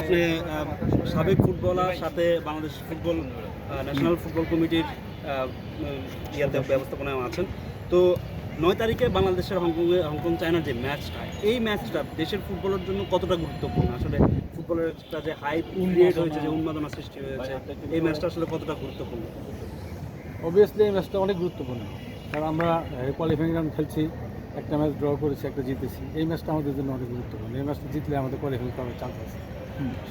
আপনি সাবেক ফুটবলার সাথে বাংলাদেশ ফুটবল ন্যাশনাল ফুটবল কমিটির ইয়াতে ব্যবস্থাপনায় আছেন। তো নয় তারিখে বাংলাদেশের হংকংয়ে, হংকং চায়নার যে ম্যাচটা, এই ম্যাচটা দেশের ফুটবলের জন্য কতটা গুরুত্বপূর্ণ? আসলে ফুটবলের একটা যে হাইপ ক্রিয়েট হয়েছে, যে উন্মাদনা সৃষ্টি হয়েছে, এই ম্যাচটা আসলে কতটা গুরুত্বপূর্ণ? অবভিয়াসলি এই ম্যাচটা অনেক গুরুত্বপূর্ণ। কারণ আমরা কোয়ালিফাইং রাউন্ড খেলছি, একটা ম্যাচ ড্র করেছি, একটা জিতেছি। এই ম্যাচটা আমাদের জন্য অনেক গুরুত্বপূর্ণ। এই ম্যাচটা জিতলে আমাদের কোয়ালিফাই করার চান্স আছে।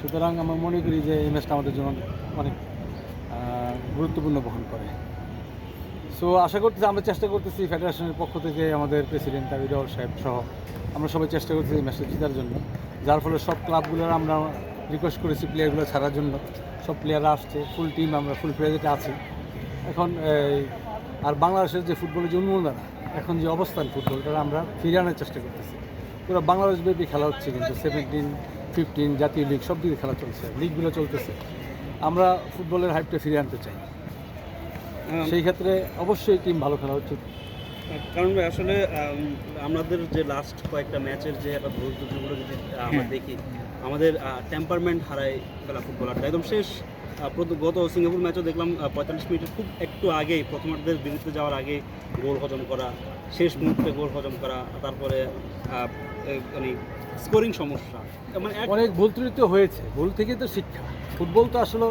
সুতরাং আমরা মনে করি যে এই ম্যাচটা আমাদের জন্য অনেক গুরুত্বপূর্ণ বহন করে। সো আশা করতেছি, আমরা চেষ্টা করতেছি ফেডারেশনের পক্ষ থেকে আমাদের প্রেসিডেন্ট তাবির সাহেব সহ আমরা সবাই চেষ্টা করতেছি এই ম্যাচটা জেতার জন্য। যার ফলে সব ক্লাবগুলোর আমরা রিকোয়েস্ট করেছি প্লেয়ারগুলো ছাড়ার জন্য। সব প্লেয়াররা আসছে ফুল টিম আমরা ফুল প্লেয়ারেতে আছি। এখন আর বাংলাদেশের যে ফুটবলের যে উন্মোদনা এখন যে অবস্থান ফুটবলটা আমরা ফিরিয়ে আনার চেষ্টা করতেছি। পুরো বাংলাদেশ ব্যাপী খেলা হচ্ছে কিন্তু সেভেন্টিন ফিফটিন জাতীয় লিগ সব দিকে খেলা চলছে লিগগুলো চলতেছে। আমরা ফুটবলের হাইপটা ফিরে আনতে চাই। সেই ক্ষেত্রে অবশ্যই টিম ভালো খেলা উচিত। কারণ আসলে আমাদের যে লাস্ট কয়েকটা ম্যাচের যে একটা ধৈর্য যেগুলো যদি আমরা দেখি আমাদের টেম্পারমেন্ট হারায় খেলা ফুটবলারটা একদম শেষ গত সিঙ্গাপুর ম্যাচও দেখলাম পঁয়তাল্লিশ মিনিটের খুব একটু আগেই প্রথমার্ধের বিরুদ্ধে যাওয়ার আগে গোল হজম করা, শেষ মুহূর্তে গোল হজম করা, তারপরে মানে স্কোরিং সমস্যা। মানে অনেক ভুল ত্রুটি হয়েছে, ভুল থেকেই তো শিক্ষা। ফুটবল তো আসলে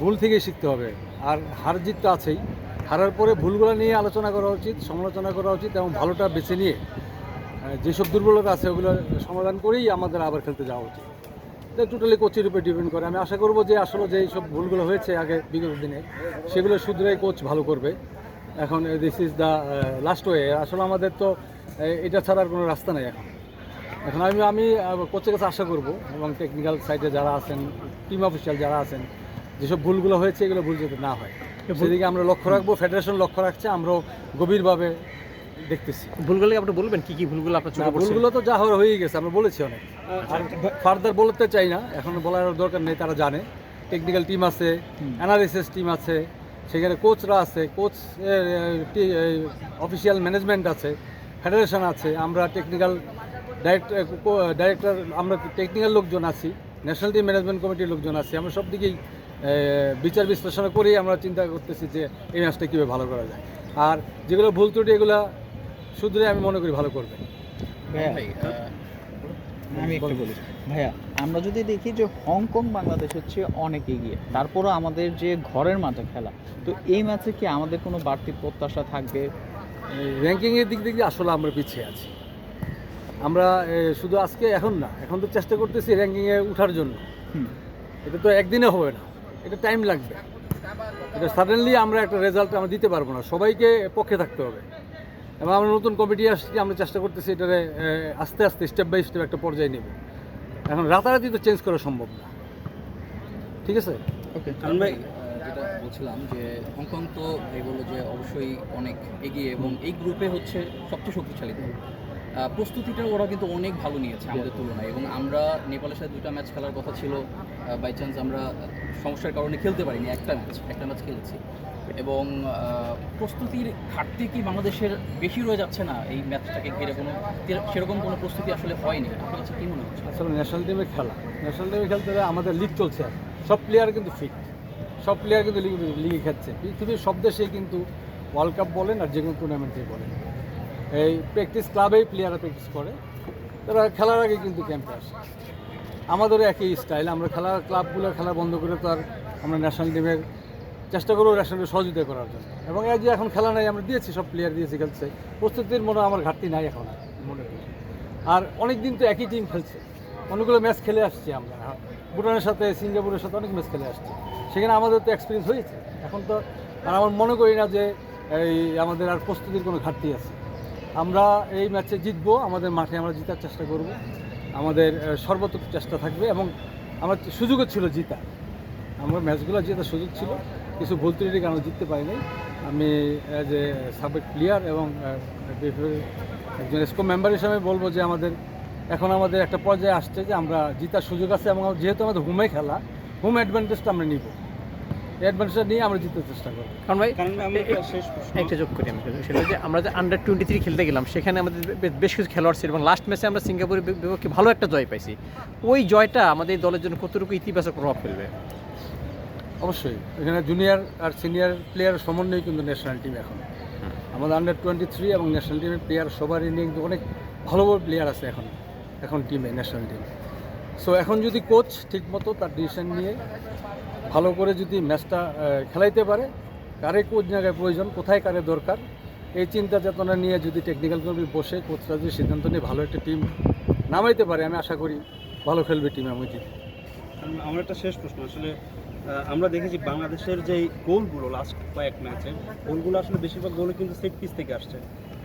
ভুল থেকেই শিখতে হবে, আর হার জিত তো আছেই। হারার পরে ভুলগুলো নিয়ে আলোচনা করা উচিত, সমালোচনা করা উচিত এবং ভালোটা বেছে নিয়ে যেসব দুর্বলতা আছে ওগুলো সমাধান করেই আমাদের আবার খেলতে যাওয়া উচিত। এটা টোটালি কোচের উপর ডিপেন্ড করে। আমি আশা করব যে আসলে যেই সব ভুলগুলো হয়েছে আগে বিগত দিনে সেগুলো শুধরাই কোচ ভালো করবে। এখন this is the last way আসলে আমাদের তো এটা ছাড়ার কোনো রাস্তা নেই এখন। এখন আমি আমি কোচের কাছে আশা করব এবং টেকনিক্যাল সাইডে যারা আছেন টিম অফিসিয়াল যারা আছেন যেসব ভুলগুলো হয়েছে এগুলো ভুল যাতে না হয়। সেদিকে আমরা লক্ষ্য রাখব। ফেডারেশন লক্ষ্য রাখছে। আমরাও গভীরভাবে দেখতেছি। ভুলগুলো আপনি বলবেন? কি কি ভুলগুলো আপনার চোখে ভুলগুলো তো যা হয়েই গেছে আমরা বলেছি অনেক। ফার্দার বলতে চাই না এখন বলার দরকার নেই তারা জানে। টেকনিক্যাল টিম আছে অ্যানালিসিস টিম আছে সেখানে কোচরা আছে কোচ অফিসিয়াল ম্যানেজমেন্ট আছে ফেডারেশন আছে আমরা টেকনিক্যাল ডাইরেক্টর ডাইরেক্টর আমরা টেকনিক্যাল লোকজন আছি ন্যাশনাল টিম ম্যানেজমেন্ট কমিটির লোকজন আছি আমরা সব দিকেই বিচার বিশ্লেষণ করেই আমরা চিন্তা করতেছি যে এই ম্যাচটা কীভাবে ভালো করা যায়। আর যেগুলো ভুল ত্রুটি এগুলো শুধরে আমি মনে করি ভালো করবে। ভাইয়া ভাই আমি একটু বলি। ভাইয়া আমরা যদি দেখি যে হংকং বাংলাদেশ হচ্ছে অনেক এগিয়ে তারপরও আমাদের যে ঘরের মাঠে খেলা তো এই ম্যাচে কি আমাদের কোনো বাড়তি প্রত্যাশা থাকবে? র্যাঙ্কিংয়ের দিক থেকে আসলে আমরা পিছিয়ে আছি। আমরা শুধু আজকে এখন না এখন তো চেষ্টা করতেছি র্যাঙ্কিংয়ে ওঠার জন্য। এটা তো একদিনে হবে না এটা টাইম লাগবে। এটা সাডেনলি আমরা একটা রেজাল্ট আমরা দিতে পারব না সবাইকে পক্ষে থাকতে হবে। এবং আমরা নতুন কমিটি আসছি আমরা চেষ্টা করতেছি এটারে আস্তে আস্তে স্টেপ বাই স্টেপ একটা পর্যায়ে নেব। এখন রাতারাতি তো চেঞ্জ করা সম্ভব না। ঠিক আছে? ওকে কারণ ভাই যেটা বলছিলাম যে হংকং তো বলল যে অবশ্যই অনেক এগিয়ে এবং এই গ্রুপে হচ্ছে সবচেয়ে শক্তিশালী দল প্রস্তুতিটা ওরা কিন্তু অনেক ভালো নিয়েছে আমাদের তুলনায় এবং আমরা নেপালের সাথে দুটা ম্যাচ খেলার কথা ছিল। বাই চান্স আমরা সমস্যার কারণে খেলতে পারিনি একটা ম্যাচ একটা ম্যাচ খেলেছি। এবং প্রস্তুতির ঘাটতি কি বাংলাদেশের বেশি রয়ে যাচ্ছে না এই ম্যাচটাকে ঘিরে কোনো সেরকম কোনো প্রস্তুতি আসলে হয়নি? আপনার কাছে কি মনে হচ্ছে? আসলে ন্যাশনাল টিমে খেলা। ন্যাশনাল টিমে খেলতে হলে আমাদের লিগ চলছে সব প্লেয়ার কিন্তু ফিট সব প্লেয়ার কিন্তু লিগ লিগে খেলছে। পৃথিবীর সব দেশেই কিন্তু ওয়ার্ল্ড কাপ বলেন আর যে কোনো টুর্নামেন্টেই বলেন। এই প্র্যাকটিস ক্লাবেই প্লেয়াররা প্র্যাকটিস করে। তারা খেলার আগে কিন্তু ক্যাম্পে আসে। আমাদেরও একই স্টাইল আমরা খেলার ক্লাবগুলো খেলা বন্ধ করে তো আর আমরা ন্যাশনাল টিমের চেষ্টা করব ন্যাশনাল সহযোগিতা করার জন্য। এবং এই যে এখন খেলা নাই, আমরা দিয়েছি, সব প্লেয়ার দিয়েছি, খেলছে। প্রস্তুতির মনে আমার ঘাটতি নাই এখন মনে আর অনেক দিন তো একই টিম খেলছে। অনেকগুলো ম্যাচ খেলে আসছি আমরা। ভুটানের সাথে, সিঙ্গাপুরের সাথে অনেক ম্যাচ খেলে আসছি। সেখানে আমাদের তো এক্সপিরিয়েন্স হয়েছে। এখন তো আর আমার মনে করি না যে এই আমাদের আর প্রস্তুতির কোনো ঘাটতি আছে। আমরা এই ম্যাচে জিতবো, আমাদের মাঠে আমরা জেতার চেষ্টা করব। আমাদের সর্বোত্তম চেষ্টা থাকবে এবং আমার সুযোগও ছিল জিতা আমরা ম্যাচগুলো জেতার সুযোগ ছিল। কিছু ভুল ত্রুটির কারণে জিততে পারি নাই আমি অ্যাজ এ সাবেক প্লেয়ার এবং একজন এসকো মেম্বার হিসাবে বলব যে আমাদের এখন আমাদের একটা পর্যায়ে আসছে যে আমরা জিতার সুযোগ আছে এবং যেহেতু আমাদের হোমে খেলা হোম অ্যাডভান্টেজটা আমরা নিব। অ্যাডভান্টেজটা নিয়ে আমরা জিততে চেষ্টা করব। কারণ ভাই একটা যোগ করি আমি সেটা যে আমরা যে আন্ডার টোয়েন্টি থ্রি খেলতে গেলাম সেখানে আমাদের বেশ কিছু খেলোয়াড় ছিল এবং লাস্ট ম্যাচে আমরা সিঙ্গাপুরের বিপক্ষে ভালো একটা জয় পাইছি। ওই জয়টা আমাদের দলের জন্য কতটুকু ইতিবাচক প্রভাব ফেলবে? অবশ্যই। এখানে জুনিয়র আর সিনিয়র প্লেয়ার সমন্বয় কিন্তু ন্যাশনাল টিম এখন। আমাদের আন্ডার টোয়েন্টি থ্রি এবং ন্যাশনাল টিমের প্লেয়ার সবারই নিয়ে কিন্তু অনেক ভালো ভালো প্লেয়ার আছে এখন এখন টিমে ন্যাশনাল টিমে সো এখন যদি কোচ ঠিকমতো তার ডিসিশন নিয়ে ভালো করে যদি ম্যাচটা খেলাইতে পারে, কারে কোচ জায়গায় প্রয়োজন, কোথায় কারে দরকার, এই চিন্তা চেতনা নিয়ে যদি টেকনিক্যাল কমিটি বসে কোচরা যদি সিদ্ধান্ত নিয়ে ভালো একটা টিম নামাইতে পারে, আমি আশা করি ভালো খেলবে টিম আমি আমার একটা শেষ প্রশ্ন, আসলে আমরা দেখেছি বাংলাদেশের যে গোলগুলো লাস্ট কয়েক ম্যাচে গোলগুলো আসলে বেশিরভাগ গোল কিন্তু সেট পিস থেকে আসছে।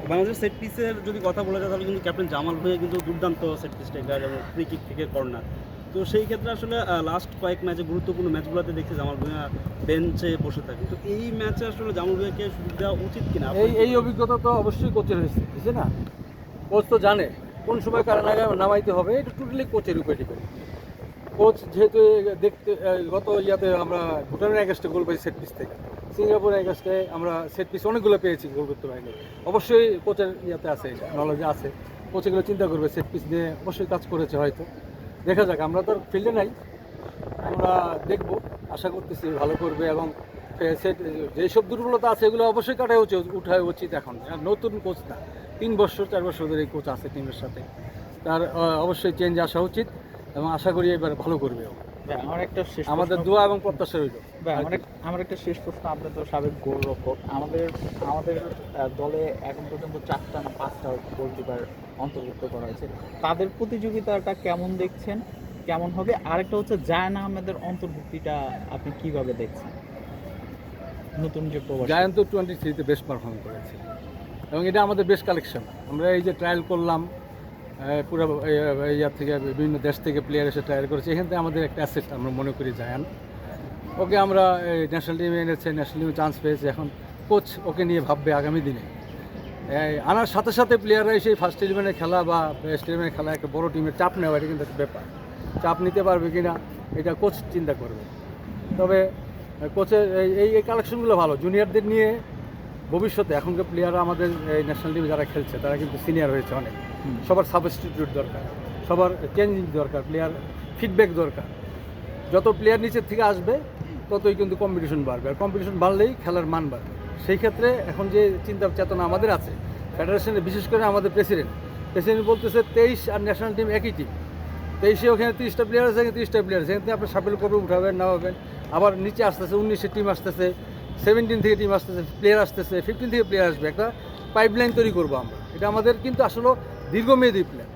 বাংলাদেশের সেট পিসের যদি কথা বলা যায়, তাহলে কিন্তু ক্যাপ্টেন জামাল ভুঁইয়া কিন্তু দুর্দান্ত সেট পিস টেকার এবং ফ্রি কিক থেকে কর্নার। তো সেই ক্ষেত্রে আসলে লাস্ট কয়েক ম্যাচে গুরুত্বপূর্ণ ম্যাচগুলোতে দেখছি জামাল ভুঁইয়া বেঞ্চে বসে থাকে। তো এই ম্যাচে আসলে জামাল ভুঁইয়াকে সুযোগ দেওয়া উচিত কিনা? এই এই অভিজ্ঞতা তো অবশ্যই কোচের হয়েছে বুঝছে না? কোচ তো জানে, কোন সময় কারণ নামাইতে হবে, এটা টোটালি কোচের উপরে ডিপেন্ড কোচ যেহেতু দেখতে গত ইয়াতে আমরা ভুটানের এগেস্টে গোল পাইছি সেট পিস থেকে। সিঙ্গাপুর এগেস্টে আমরা সেট পিস অনেকগুলো পেয়েছি গোল করতে পারিনি অবশ্যই কোচের ইয়াতে আছে নলেজে আছে। কোচ এগুলো চিন্তা করবে সেট পিস নিয়ে অবশ্যই কাজ করেছে হয়তো। দেখা যাক, আমরা তো ফিল্ডে নাই। আমরা দেখব, আশা করতেছি ভালো করবে এবং সেট যেসব দুর্বলতা আছে এগুলো অবশ্যই কাটাই উচিত উঠা উচিত এখন। নতুন কোচ না, তিন বছর, চার বছর ধরে এই কোচ আছে টিমের সাথে। তার অবশ্যই চেঞ্জ আসা উচিত। এবং আশা করি এবার ভালো করবে। আমার একটা শেষ আমাদের দোয়া এবং প্রত্যাশা রইল। আমার এক- আমার একটা শেষ প্রশ্ন আপনি তো সাবেক গোলরক্ষক। আমাদের আমাদের দলে এখন পর্যন্ত চারটা না পাঁচটা গোলকিপার অন্তর্ভুক্ত করা হয়েছে। তাদের প্রতিযোগিতাটা কেমন দেখছেন? কেমন হবে? আরেকটা হচ্ছে জায়ান আহমেদের অন্তর্ভুক্তিটা আপনি কীভাবে দেখছেন? নতুন যে প্রবাসী। জায়ান্ত টোয়েন্টি থ্রিতে বেস্ট পারফর্ম করেছে। এবং এটা আমাদের বেস্ট কালেকশন আমরা এই যে ট্রায়াল করলাম পুরো ইয়ার থেকে বিভিন্ন দেশ থেকে প্লেয়ার এসে ট্রায়াল করেছে। এখান থেকে আমাদের একটা অ্যাসেট আমরা মনে করি জায়ান। ওকে আমরা ন্যাশনাল টিমে এনেছে ন্যাশনাল টিমে চান্স পেয়েছে। এখন কোচ ওকে নিয়ে ভাববে আগামী দিনে। আনার সাথে সাথে প্লেয়াররা এসে ফার্স্ট ইলেভেনে খেলা বা বেস্ট ইলেভেনে খেলা, একটা বড় টিমের চাপ নেওয়া, এটা কিন্তু একটা ব্যাপার। চাপ নিতে পারবে কিনা, এটা কোচ চিন্তা করবে। তবে কোচের এই এই কালেকশনগুলো ভালো। জুনিয়রদের নিয়ে ভবিষ্যতে এখনকার প্লেয়াররা আমাদের এই ন্যাশনাল টিমে যারা খেলছে তারা কিন্তু সিনিয়র হয়েছে অনেক। সবার সাবস্টিটিউট দরকার সবার চেঞ্জিং দরকার প্লেয়ার ফিডব্যাক দরকার। যত প্লেয়ার নিচের থেকে আসবে ততই কিন্তু কম্পিটিশন বাড়বে। আর কম্পিটিশন বাড়লেই খেলার মান বাড়বে। সেই ক্ষেত্রে এখন যে চিন্তা চেতনা আমাদের আছে ফেডারেশনে বিশেষ করে আমাদের প্রেসিডেন্ট প্রেসিডেন্ট বলতেছে তেইশ আর ন্যাশনাল টিম একই টিম তেইশে ওখানে তিরিশটা প্লেয়ার আছে তিরিশটা প্লেয়ার আছে। আপনি সাপেল করবে উঠাবেন না হবেন আবার নিচে আসতেছে উনিশে টিম আসতেছে। সেভেন্টিন থেকে টিম আসতেছে প্লেয়ার আসতেছে ফিফটিন থেকে প্লেয়ার আসবে একটা পাইপলাইন তৈরি করব আমরা। এটা আমাদের কিন্তু আসলে দীর্ঘমেয়াদী প্ল্যান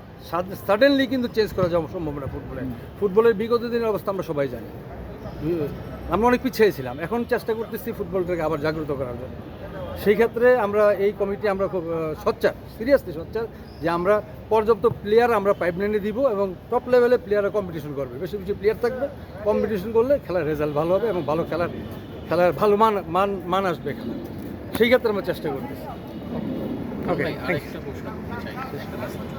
সাডেনলি কিন্তু চেঞ্জ করা যাওয়া সম্ভব না ফুটবলে ফুটবলের বিগত দিনের অবস্থা আমরা সবাই জানি। আমরা অনেক পিছিয়ে ছিলাম। এখন চেষ্টা করতেছি ফুটবলটাকে আবার জাগ্রত করার জন্য। সেই ক্ষেত্রে আমরা এই কমিটি আমরা খুব সচ্চার সিরিয়াসলি সচ্চার যে আমরা পর্যাপ্ত প্লেয়ার আমরা পাইপলাইনে দিব এবং টপ লেভেলে প্লেয়াররা কম্পিটিশন করবে। বেশি বেশি প্লেয়ার থাকবে। কম্পিটিশন করলে খেলার রেজাল্ট ভালো হবে এবং ভালো খেলার খেলার ভালো মান মান মান আসবে খেলা সেই ক্ষেত্রে আমরা চেষ্টা করতেছি। ওকে